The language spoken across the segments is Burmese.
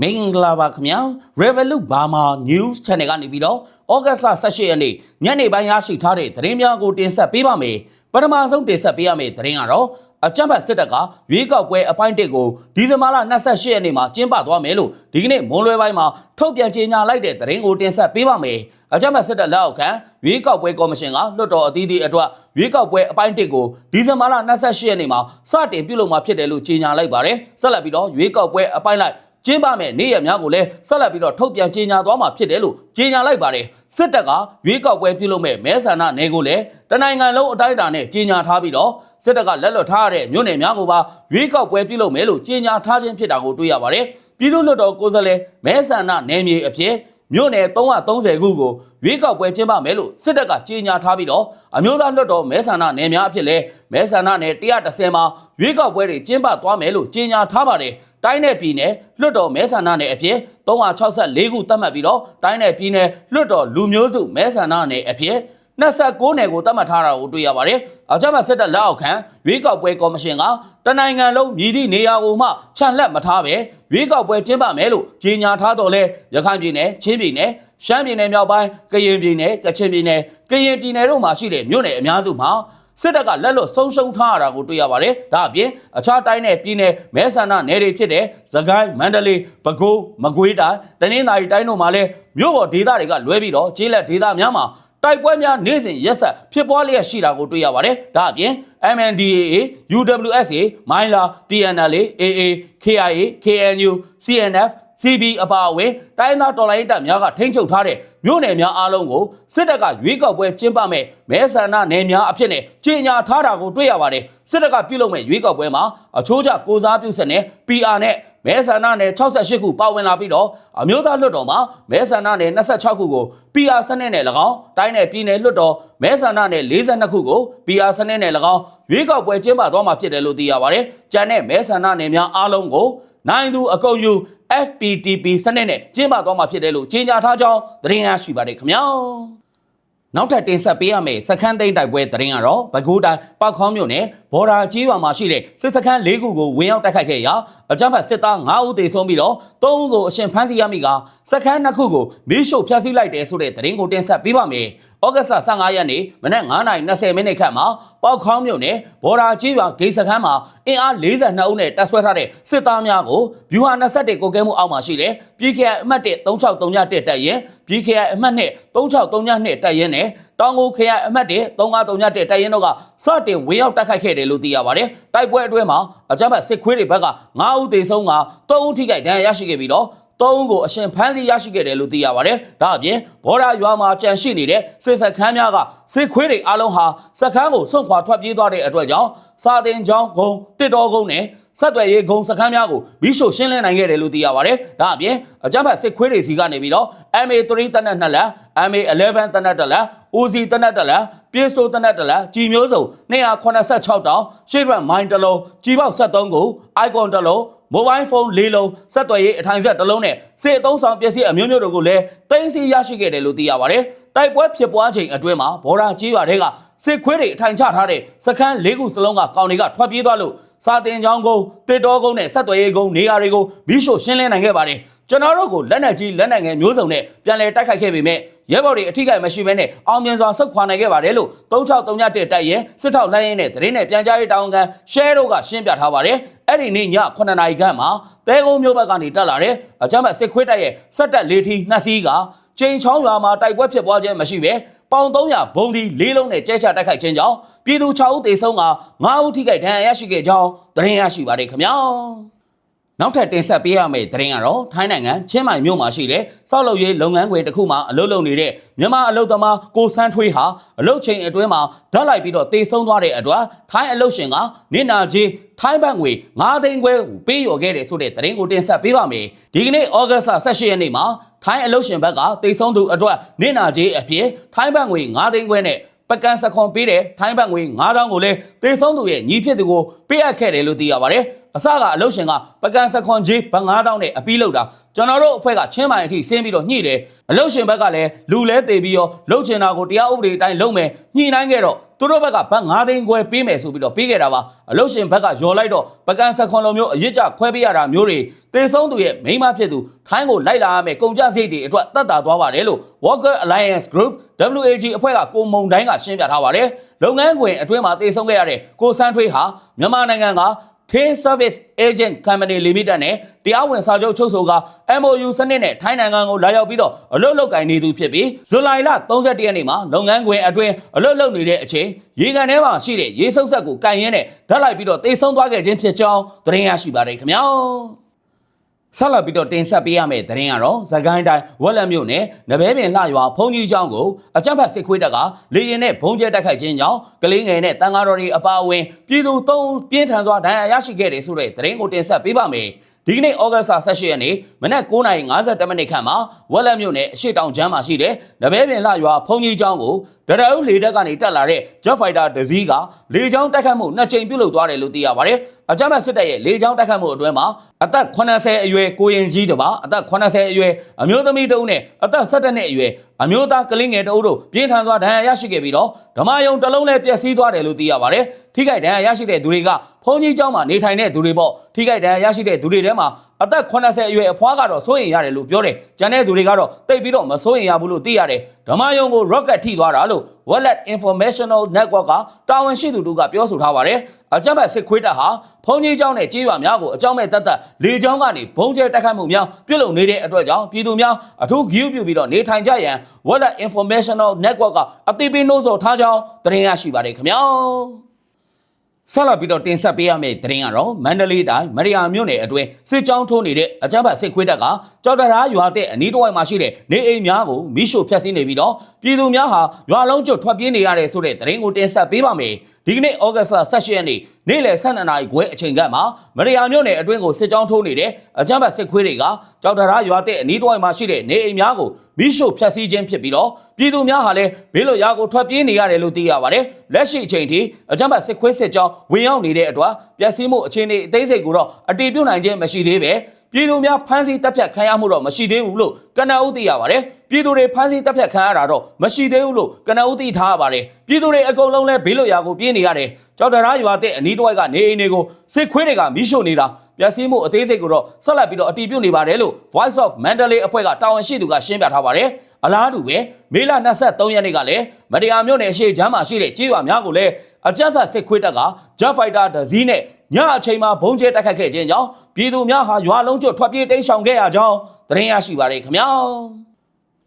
မင်္ဂလာပါခင်ဗျာ Revolut Burma News Channel ကနေပြီးတော့ဩဂတ်စ်လ18ရက်နေ့ညနေပိုင်းရရှိထားတဲ့သတင်းများကိုတင်ဆက်ပေးပါမယ်ပထမဆုံးတင်ဆက်ပေးရမယ့်သတင်းကတော့အကြံဖတ်စစ်တပ်ကရွေးကောက်ပွဲအပိုင်းတစ်ကိုဒီဇင်ဘာလ28ရက်နေ့မှာကျင်းပသွားမယ်လို့ဒီကနေ့မွန်းလွဲပိုင်းမှာထုတ်ပြန်ကြေညာလိုက်တဲ့သတင်းကိုတင်ဆက်ပေးပါမယ်အကြံဖတ်စစ်တပ်လက်အောက်ခံရွေးကောက်ပွဲကော်မရှင်ကလွှတ်တော်အသီးသီးအတွက်ရွေးကောက်ပွဲအပိုင်းတစ်ကိုဒီဇင်ဘာလ28ရက်နေ့မှာစတင်ပြုလုပ်မှာဖြစ်တယ်လို့ကြေညာလိုက်ပါတယ်ဆက်လက်ပြီးတော့ရွေးကောက်ပွဲအပိုင်းလိုက် ကျင်းပမဲ့နေ့ရက်များကိုလည်းဆက်လက်ပြီးတော့ထုတ်ပြန်ကြေညာသွားမှာဖြစ်တယ်လို့ကြေညာလိုက်ပါတယ်စစ်တပ်ကရွေးကောက်ပွဲပြုလုပ်မဲ့မဲဆန္ဒနယ်ကိုလည်းတနိုင်ငံလုံးအတိုင်းအတာနဲ့ကြေညာထားပြီးတော့စစ်တပ်ကလက်လွတ်ထားရတဲ့မြို့နယ်များကိုပါရွေးကောက်ပွဲပြုလုပ်မယ်လို့ကြေညာထားခြင်းဖြစ်တာကိုတွေ့ရပါတယ်ပြည်သူ့လွှတ်တော်ကိုယ်စားလှယ်မဲဆန္ဒနယ်မြေအဖြစ်မြို့နယ်330ခုကိုရွေးကောက်ပွဲကျင်းပမယ်လို့စစ်တပ်ကကြေညာထားပြီးတော့အမျိုးသားလွှတ်တော်မဲဆန္ဒနယ်များအဖြစ်လဲမဲဆန္ဒနယ်130မှာရွေးကောက်ပွဲတွေကျင်းပသွားမယ်လို့ကြေညာထားပါတယ် တိုင်းနယ်ပြည်နယ်လွှတ်တော်မဲဆန္ဒနယ်အဖြစ်364ခုသတ်မှတ်ပြီးတော့တိုင်းနယ်ပြည်နယ်လွှတ်တော်လူမျိုးစုမဲဆန္ဒနယ်အဖြစ်29နယ်ကိုသတ်မှတ်ထားတာကိုတွေ့ရပါတယ်။အကြမ်းဖက်စစ်တပ်လက်အောက်ခံရွေးကောက်ပွဲကော်မရှင်ကတနိုင်ငံလုံးမြည်သည့်နေရာကိုမှခြံလက်မထားပဲရွေးကောက်ပွဲကျင်းပမယ်လို့ကြေညာထားတော်လဲရခိုင်ပြည်နယ်ချင်းပြည်နယ်ရှမ်းပြည်နယ်မြောက်ပိုင်းကရင်ပြည်နယ်ကချင်ပြည်နယ်ကရင်ပြည်နယ်တို့မှာရှိတဲ့မြို့နယ်အများစုမှာ စစ်တပ်ကလက်လွတ်ဆုံးရှုံးထားရတာကိုတွေ့ရပါတယ်။ဒါအပြင်အခြားတိုင်းနယ်ပြည်နယ်မဲဆန္ဒနယ်တွေဖြစ်တဲ့သခိုင်းမန္တလေးပဲခူးမကွေးတိုင်းတနင်္သာရီတိုင်းတို့မှာလည်းမြို့ပေါ်ဒေသတွေကလွဲပြီးတော့ကျေးလက်ဒေသများမှာတိုက်ပွဲများနေ့စဉ်ရက်ဆက်ဖြစ်ပွားလျက်ရှိတာကိုတွေ့ရပါတယ်။ဒါအပြင် MNDAA, UWSA, Myla, TNLA, AA, KIA, KNU, CNF, CB အပါအဝင်တိုင်းသားတော်လိုင်းတပ်များကထိန်းချုပ်ထားတဲ့မြို့နယ်များအားလုံးကိုစစ်တပ်ကရွေးကောက်ပွဲကျင်းပမဲ့မဲဆန္ဒနယ်များအဖြစ်နဲ့ကြေညာထားတာကိုတွေ့ရပါတယ်စစ်တပ်ကပြုလုပ်မဲ့ရွေးကောက်ပွဲမှာအချိုးကျကိုစားပြုစနစ် PR နဲ့မဲဆန္ဒနယ်68ခုပါဝင်လာပြီးတော့အမျိုးသားလွှတ်တော်မှာမဲဆန္ဒနယ်26ခုကို PR စနစ်နဲ့၎င်းတိုင်းနယ်ပြည်နယ်လွှတ်တော်မဲဆန္ဒနယ်42ခုကို PR စနစ်နဲ့၎င်းရွေးကောက်ပွဲကျင်းပသွားမှာဖြစ်တယ်လို့သိရပါတယ်။ကြံတဲ့မဲဆန္ဒနယ်များအားလုံးကိုနိုင်သူအကုန်ယူ FPTP စနစ်နဲ့ကျင်းပသွားမှာဖြစ်တယ်လို့ကြေညာထားကြောင်းသတင်းရရှိပါတယ်ခင်ဗျာနောက်ထပ်တင်ဆက်ပေးရမယ့်စခန်းသိမ်းတိုက်ပွဲသတင်းကတော့ပဲခူးတိုင်းပောက်ခေါင်းမြို့နယ် ဘော်ဒါကြီးရွာမှာရှိတဲ့စစ်စခန်း၄ခုကိုဝင်ရောက်တိုက်ခိုက်ခဲ့ရာအကြမ်းဖက်စစ်သား9ဦးသေဆုံးပြီးတော့3ဦးကိုအရှင်ဖမ်းဆီးရမိကစခန်း2ခုကိုမီးရှို့ဖျက်ဆီးလိုက်တယ်ဆိုတဲ့သတင်းကိုတင်ဆက်ပေးပါမယ်။ဩဂတ်စ်လ15ရက်နေ့မနက်9:20မိနစ်ခန့်မှာပေါက်ခေါင်းမြို့နယ်ဘော်ဒါကြီးရွာဂိတ်စခန်းမှာအင်အား42ဦးနဲ့တပ်ဆွဲထားတဲ့စစ်သားများကိုဗျူဟာ21ကိုကဲမှုအောက်မှာရှိတဲ့ပြည်ခေအမှတ်1 3631တပ်ရင်ပြည်ခေအမှတ်2 3632တပ်ရင်နဲ့ တောင်ကိုခရိုင်အမှတ်1 3531တပ်ရင်တို့ကစတင်ဝင်ရောက်တိုက်ခိုက်ခဲ့တယ်လို့သိရပါတယ်။တိုက်ပွဲအတွင်းမှာအကြမ်းဖက်စစ်ခွေးတွေဘက်က9ဦးသေဆုံးက3ဦးထိခိုက်ဒဏ်ရာရရှိခဲ့ပြီးတော့သုံးဦးကိုအရှင်ဖမ်းဆီးရရှိခဲ့တယ်လို့သိရပါတယ်။ဒါအပြင်ဘော်ဒါရွာမှာကြန့်ရှိနေတဲ့စစ်စခန်းများကစစ်ခွေးတွေအလုံးဟာစခန်းကိုစွန့်ခွာထွက်ပြေးသွားတဲ့အတွက်ကြောင့်စာတင်ချောင်းဂုံတစ်တော်ဂုံနဲ့ ဆက်သွယ်ရေးဂုံစခန်းများကိုမီးရှို့ရှင်းလင်းနိုင်ခဲ့တယ်လို့သိရပါတယ်။ဒါအပြင်အကြမ်းဖက်စစ်ခွေးတွေစီကနေပြီးတော့ MA3 တနက်2လက် MA11 တနက်1လက် OZ တနက်1လက်ပြေစတိုတနက်1လက်ကြီးမျိုးစုံ286တောင်ရှေ့ရန်မိုင်းတစ်လုံးကြီးပေါက်73ကို icon တစ်လုံးမိုဘိုင်းဖုန်း၄လုံးဆက်သွယ်ရေးအထိုင်ဆက်တစ်လုံးနဲ့စစ်အုံဆောင်ပစ္စည်းအမျိုးမျိုးတို့ကိုလည်းတင်စီရရှိခဲ့တယ်လို့သိရပါတယ်။တိုက်ပွဲဖြစ်ပွားချိန်အတွင်းမှာဘော်ဒါကြီးရွာတွေက စစ်ခွေးတွေအထိုင်ချထားတဲ့စခန်း၄ခုစလုံးကကောင်တွေကထွက်ပြေးသွားလို့စာတင်ချောင်းကုန်းတစ်တော်ကုန်းနဲ့ဆက်သွယ်ရေးကုန်းနေရာတွေကိုမီးရှို့ရှင်းလင်းနိုင်ခဲ့ပါတယ်။ကျွန်တော်တို့ကိုလက်နက်ကြီးလက်နက်ငယ်မျိုးစုံနဲ့ပြန်လည်တိုက်ခိုက်ခဲ့ပေမဲ့ရဲဘော်တွေအထိကိမရှိဘဲနဲ့အောင်မြင်စွာဆုတ်ခွာနိုင်ခဲ့ပါတယ်လို့3631တိုက်ရဲစစ်ထောက်လိုင်းရဲနဲ့သတင်းနဲ့ပြန်ကြားရေးတာဝန်ခံရှဲတို့ကရှင်းပြထားပါတယ်အဲ့ဒီနေ့ည9နာရီခန့်မှာတဲကုန်းမြို့ဘက်ကနေတက်လာတဲ့အကြမ်းဖက်စစ်ခွေးတိုက်ရဲ့စက်တက်လေးထီနှစ်စီးကချိန်ချောင်းရွာမှာတိုက်ပွဲဖြစ်ပွားခြင်းမရှိဘဲ ပေါင်300ဘုံဒီ၄လုံးနဲ့ကျဲချတိုက်ခိုက်ခြင်းကြောင့်ပြည်သူ6ဦးသေဆုံးက9ဦးထိခိုက်ဒဏ်ရာရရှိခဲ့ကြောင်းသတင်းရရှိပါတယ်ခင်ဗျာနောက်ထပ်တင်ဆက်ပေးရမယ့်သတင်းကတော့ထိုင်းနိုင်ငံချင်းမိုင်မြို့မှာရှိတဲ့စောက်လုပ်ရေးလုပ်ငန်းခွင်တစ်ခုမှာအလုပ်လုပ်နေတဲ့မြန်မာအလုပ်သမားကိုစန်းထွေးဟာအလုပ်ချိန်အတွင်းမှာဓာတ်လိုက်ပြီးတော့တေဆုံးသွားတဲ့အတွက်ထိုင်းအလုပ်ရှင်ကနင့်နာကြီးထိုင်းဘတ်ငွေ9သိန်းခွဲကိုပေးရော်ခဲ့တယ်ဆိုတဲ့သတင်းကိုတင်ဆက်ပေးပါမယ်ဒီကနေ့ဩဂတ်စ်လ18ရက်နေ့မှာ ထိုင်းအလုပ်ရှင်ဘက်ကတေဆုံးသူအတွက်နင့်နာကြီးအဖြစ်ထိုင်းဘတ်ငွေ9သိန်းခွဲနဲ့ပကံစခွန်ပေးတဲ့ထိုင်းဘတ်ငွေ9000ကိုလည်းတေဆုံးသူရဲ့ညီဖြစ်သူကိုပေးအပ်ခဲ့တယ်လို့သိရပါတယ် အစကအလုတ်ရှင်ကပကံစခွန်ကြီးဘ9000နဲ့အပီးလောက်တာကျွန်တော်တို့အဖွဲ့ကချင်းမိုင်အထိဆင်းပြီးတော့ညှိတယ်အလုတ်ရှင်ဘက်ကလည်းလူလဲတေပြီးရောလှုပ်ချင်တာကိုတရားဥပဒေအတိုင်းလုပ်မယ်ညှိနှိုင်းခဲ့တော့သူတို့ဘက်ကဘတ်9သိန်းခွဲပေးမယ်ဆိုပြီးတော့ပေးခဲ့တာပါအလုတ်ရှင်ဘက်ကယော်လိုက်တော့ပကံစခွန်လိုမျိုးအရစ်ကြခွဲပေးရတာမျိုးတွေတေဆုံးသူရဲ့မိန်းမဖြစ်သူထိုင်းကိုလိုက်လာရမယ်ကုန်ကြစိတ်တွေအတွက်တတ်တာသွားပါတယ်လို့ Walker Alliance Group WAG အဖွဲ့ကကိုမုံတိုင်းကရှင်းပြထားပါတယ်လုပ်ငန်းခွင်အတွင်းမှာတေဆုံးခဲ့ရတဲ့ကိုစန်းထွေးဟာမြန်မာနိုင်ငံက Tay Service Agent Company Limited နဲ့တရားဝင်စာချုပ်ချုပ်ဆိုက MOU စနစ်နဲ့ထိုင်းနိုင်ငံကိုလာရောက်ပြီးတော့အလုပ်လုပ်ကိုင်နေသူဖြစ်ပြီးဇူလိုင်လ31ရက်နေ့မှာလုပ်ငန်းခွင်အတွင်းအလုပ်လုပ်နေတဲ့အချိန်ရေကန်ထဲမှာရှိတဲ့ရေဆုပ်ဆက်ကိုကန်ရင်းနဲ့ဓာတ်လိုက်ပြီးတော့တေဆုံးသွားခဲ့ခြင်းဖြစ်ကြောင်းသတင်းရရှိပါတယ်ခင်ဗျာ ဆက်လက်ပြီးတော့တင်ဆက်ပေးရမယ့်သတင်းကတော့သခိုင်းတိုင်းဝက်လက်မြို့နယ်နဘဲပင်လှရွာဖုန်ကြီးကျောင်းကိုအကြမ်းဖက်စစ်ခွေးတပ်ကလေရင်နဲ့ဘုံကျဲတိုက်ခိုက်ခြင်းကြောင့်ကလေးငယ်နဲ့တန်ဃာတော်တွေအပါအဝင်ပြည်သူသုံးဦးပြင်းထန်စွာဒဏ်ရာရရှိခဲ့တယ်ဆိုတဲ့သတင်းကိုတင်ဆက်ပေးပါမယ်။ဒီကနေ့ဩဂတ်စ်လ18ရက်နေ့မနက်9:52မိနစ်ခန့်မှာဝက်လက်မြို့နယ်အရှိတောင်ချမ်းမှာရှိတဲ့နဘဲပင်လှရွာဖုန်ကြီးကျောင်းကိုဒရအုပ်လေတပ်ကနေတက်လာတဲ့ Jet Fighter တစ်စီးကလေကြောင်းတိုက်ခတ်မှုနှစ်ကြိမ်ပြုလုပ်သွားတယ်လို့သိရပါတယ်။အကြမ်းဖက်စစ်တပ်ရဲ့လေကြောင်းတိုက်ခတ်မှုအတွင်းမှာအသက်80အရွယ်ကိုရင်ကြီးတစ်ပါးအသက်80အရွယ်အမျိုးသမီးတစ်ဦးနဲ့အသက်17နှစ်အရွယ်အမျိုးသားကလေးငယ်တစ်ဦးတို့ပြင်းထန်စွာဒဏ်ရာရရှိခဲ့ပြီးတော့ဓမ္မယုံတစ်လုံးလည်းပျက်စီးသွားတယ်လို့သိရပါတယ်။ထိခိုက်ဒဏ်ရာရရှိတဲ့သူတွေကဘုန်းကြီးကျောင်းမှာနေထိုင်တဲ့သူတွေပေါ့ထိခိုက်ဒဏ်ရာရရှိတဲ့သူတွေထဲမှာအသက်80အရွယ်အဖွားကတော့စိုးရင်ရတယ်လို့ပြောတယ်။ကျန်တဲ့သူတွေကတော့တိတ်ပြီးတော့မစိုးရင်ရဘူးလို့သိရတယ်။ဓမ္မယုံကို rocket ထိသွားတာလို့ Wallet Informational Network ကတာဝန်ရှိသူတို့ကပြောဆိုထားပါတယ်။ အကြမ်းဖက်စစ်ခွေးတပ်ဟာဖုန်ကြီးကျောင်းနဲ့ကြေးရွာများကိုအကြောင်းမဲ့တတ်တတ်လေကြောင်းကနေဘုံကျဲတိုက်ခိုက်မှုများပြုလုပ်နေတဲ့အတွက်ကြောင့်ပြည်သူများအထူးဂရုပြုပြီးတော့နေထိုင်ကြရန် Wallet Informational Network ကအသိပေးနှိုးဆော်ထားကြောင်းသတင်းရရှိပါတယ်ခင်ဗျာ။ဆက်လက်ပြီးတော့တင်ဆက်ပေးရမယ့်သတင်းကတော့မန္တလေးတိုင်းမရိယာမြို့နယ်အတွင်းစစ်ကြောင်းထိုးနေတဲ့အကြမ်းဖက်စစ်ခွေးတပ်ကကြောက်တရာရွာတဲ့အနီးတစ်ဝိုက်မှာရှိတဲ့နေအိမ်များကိုမိရှို့ဖျက်ဆီးနေပြီးတော့ပြည်သူများဟာရွာလုံးကျွတ်ထွက်ပြေးနေရတယ်ဆိုတဲ့သတင်းကိုတင်ဆက်ပေးပါမယ်ဒီကနေ့ဩဂတ်စ်လ18ရက်နေ့နေ့လယ်12နာရီခွဲအချိန်ကမှမရိယာမြို့နယ်အတွင်းကိုစစ်ကြောင်းထိုးနေတဲ့အကြမ်းဖက်စစ်ခွေးတွေကကြောက်တရာရွာတဲ့အနီးတစ်ဝိုက်မှာရှိတဲ့နေအိမ်များကိုမိရှို့ဖျက်ဆီးခြင်းဖြစ်ပြီးတော့ပြည်သူများဟာလည်းဘေးလွတ်ရာကိုထွက်ပြေးနေရတယ်လို့သိရပါတယ်လက်ရှိအချိန်ထိအကြမ်းဖက်စစ်ခွေးစစ်ကြောင်းဝင်ရောက်နေတဲ့အတွက်ပျက်စီးမှုအခြေအနေအသေးစိတ်ကိုတော့အတည်ပြုနိုင်ခြင်းမရှိသေးပဲပြည်သူများဖမ်းဆီးတပ်ဖြတ်ခံရမှုတော့မရှိသေးဘူးလို့ကနအုပ်သိရပါတယ် ပြည်သူတွေဖမ်းဆီးတပ်ဖြတ်ခံရတာတော့မရှိသေးဘူးလို့ကနအုပ်သိထားရပါတယ်ပြည်သူတွေအကုန်လုံးလဲဘေးလွတ်ရာကိုပြေးနေရတယ်ကြောက်တရာရွာတဲ့အနီးတစ်ဝိုက်ကနေအိမ်တွေကိုစစ်ခွေးတွေကမိရှို့နေတာပျက်စီးမှုအသေးစိတ်ကိုတော့ဆက်လက်ပြီးတော့အတည်ပြုနေပါတယ်လို့ Voice of Mandalay အဖွဲ့ကတာဝန်ရှိသူကရှင်းပြထားပါတယ်အလားတူပဲမေလ23ရက်နေ့ကလည်းမတရားမြို့နယ်အရှိချမ်းမှာရှိတဲ့ကြေးရွာများကိုလည်းအကြမ်းဖက်စစ်ခွေးတပ်က Jet Fighter တစ်စီးနဲ့ညအချိန်မှာဘုံကျဲတိုက်ခတ်ခဲ့ခြင်းကြောင့်ပြည်သူများဟာရွာလုံးကျွတ်ထွက်ပြေးတိမ်းရှောင်ခဲ့ရကြောင်းသတင်းရရှိပါတယ်ခင်ဗျာ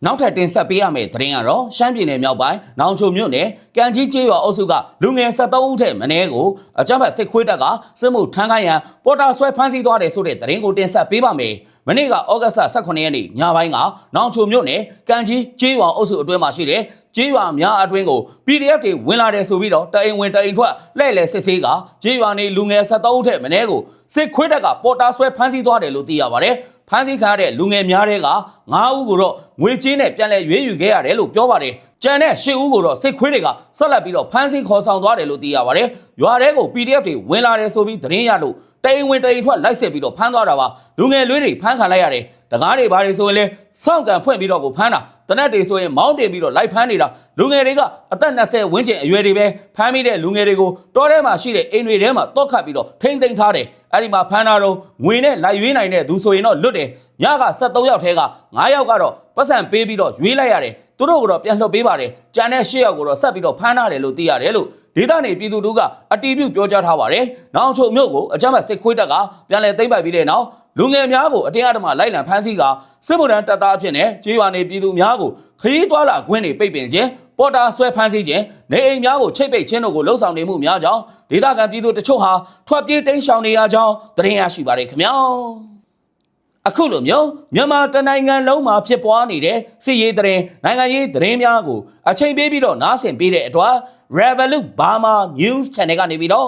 နောက်ထပ်တင်ဆက်ပေးရမယ့်သတင်းကတော့ရှမ်းပြည်နယ်မြောက်ပိုင်းနောင်ချိုမြို့နယ်ကံကြီးကျေးရွာအုပ်စုကလူငယ်73ဦးထက်မနည်းကိုအကြမ်းဖက်စစ်ခွေးတပ်ကစစ်မှုထမ်းခိုင်းရန်ပေါ်တာဆွဲဖမ်းဆီးသွားတယ်ဆိုတဲ့သတင်းကိုတင်ဆက်ပေးပါမယ်။မနေ့ကဩဂတ်စ်လ18ရက်နေ့ညပိုင်းကနောင်ချိုမြို့နယ်ကံကြီးကျေးရွာအုပ်စုအတွင်းမှာရှိတဲ့ကျေးရွာများအတွင်းကို PDF တွေဝင်လာတယ်ဆိုပြီးတော့တအိမ်ဝင်တအိမ်ထွက်လှည့်လည်စစ်ဆေးကကျေးရွာနေလူငယ်73ဦးထက်မနည်းကိုစစ်ခွေးတပ်ကပေါ်တာဆွဲဖမ်းဆီးသွားတယ်လို့သိရပါတယ်။ ဖမ်းဆီးခံရတဲ့လူငယ်များတဲ့က9ဦးကိုတော့ငွေကြေးနဲ့ပြန်လည်ရွေးယူခဲ့ရတယ်လို့ပြောပါတယ်။ကြံတဲ့10ဦးကိုတော့စစ်ခွေးတွေကဆက်လက်ပြီးတော့ဖမ်းဆီးခေါ်ဆောင်သွားတယ်လို့သိရပါတယ်။ရွာထဲကို PDF တွေဝင်လာတယ်ဆိုပြီးသတင်းရလို့တအိမ်ဝင်တအိမ်ထွက်လိုက်စစ်ပြီးတော့ဖမ်းသွားတာပါ။လူငယ်လွေးတွေဖမ်းခံလိုက်ရတယ်။ တကားတွေဘာတွေဆိုရင်လဲစောင့်ကန်ဖွင့်ပြီးတော့ကိုဖမ်းတာတနက်တွေဆိုရင်မောင်းတင်ပြီးတော့လိုက်ဖမ်းနေတာလူငယ်တွေကအသက်20ဝန်းကျင်အရွယ်တွေပဲဖမ်းမိတဲ့လူငယ်တွေကိုတောထဲမှာရှိတဲ့အိမ်တွေထဲမှာတောက်ခတ်ပြီးတော့ထိမ့်သိမ်းထားတယ်အဲ့ဒီမှာဖမ်းတာတော့ငွေနဲ့လိုက်ရွေးနိုင်တဲ့သူဆိုရင်တော့လွတ်တယ်ညက73ယောက်ထဲက9ယောက်ကတော့ပတ်စံပေးပြီးတော့ရွေးလိုက်ရတယ်သူတို့ကတော့ပြန်လှုပ်ပေးပါတယ်ကြံတဲ့10ယောက်ကိုတော့ဆက်ပြီးတော့ဖမ်းထားတယ်လို့သိရတယ်လို့ဒေသနေပြည်သူတို့ကအတီးပြုတ်ပြောကြားထားပါတယ်နောက်ချုပ်မြို့ကိုအကြမ်းဖက်စစ်ခွေးတပ်ကပြန်လည်သိမ်းပိုက်ပြီးတဲ့နောက် လူငယ်များကိုအတင်းအဓမ္မလိုက်လံဖမ်းဆီးကစစ်ဗုဒ္ဓံတပ်သားအဖြစ်နဲ့ကြေးရွာနေပြည်သူများကိုခရီးသွားလာခွင့်တွေပိတ်ပင်ခြင်းပေါ်တာဆွဲဖမ်းဆီးခြင်းနေအိမ်များကိုချိတ်ပိတ်ခြင်းတို့ကိုလှုံ့ဆော်နေမှုများကြောင့်ဒေသခံပြည်သူတချို့ဟာထွက်ပြေးတိမ်းရှောင်နေရကြောင်းသတင်းရရှိပါတယ်ခင်ဗျာအခုလိုမျိုးမြန်မာတနိုင်ငံလုံးမှာဖြစ်ပွားနေတဲ့စစ်ရေးသတင်းနိုင်ငံရေးသတင်းများကိုအချိန်ပေးပြီးတော့နားဆင်ပေးတဲ့အတွက် Revolut Burma News Channel ကနေပြီးတော့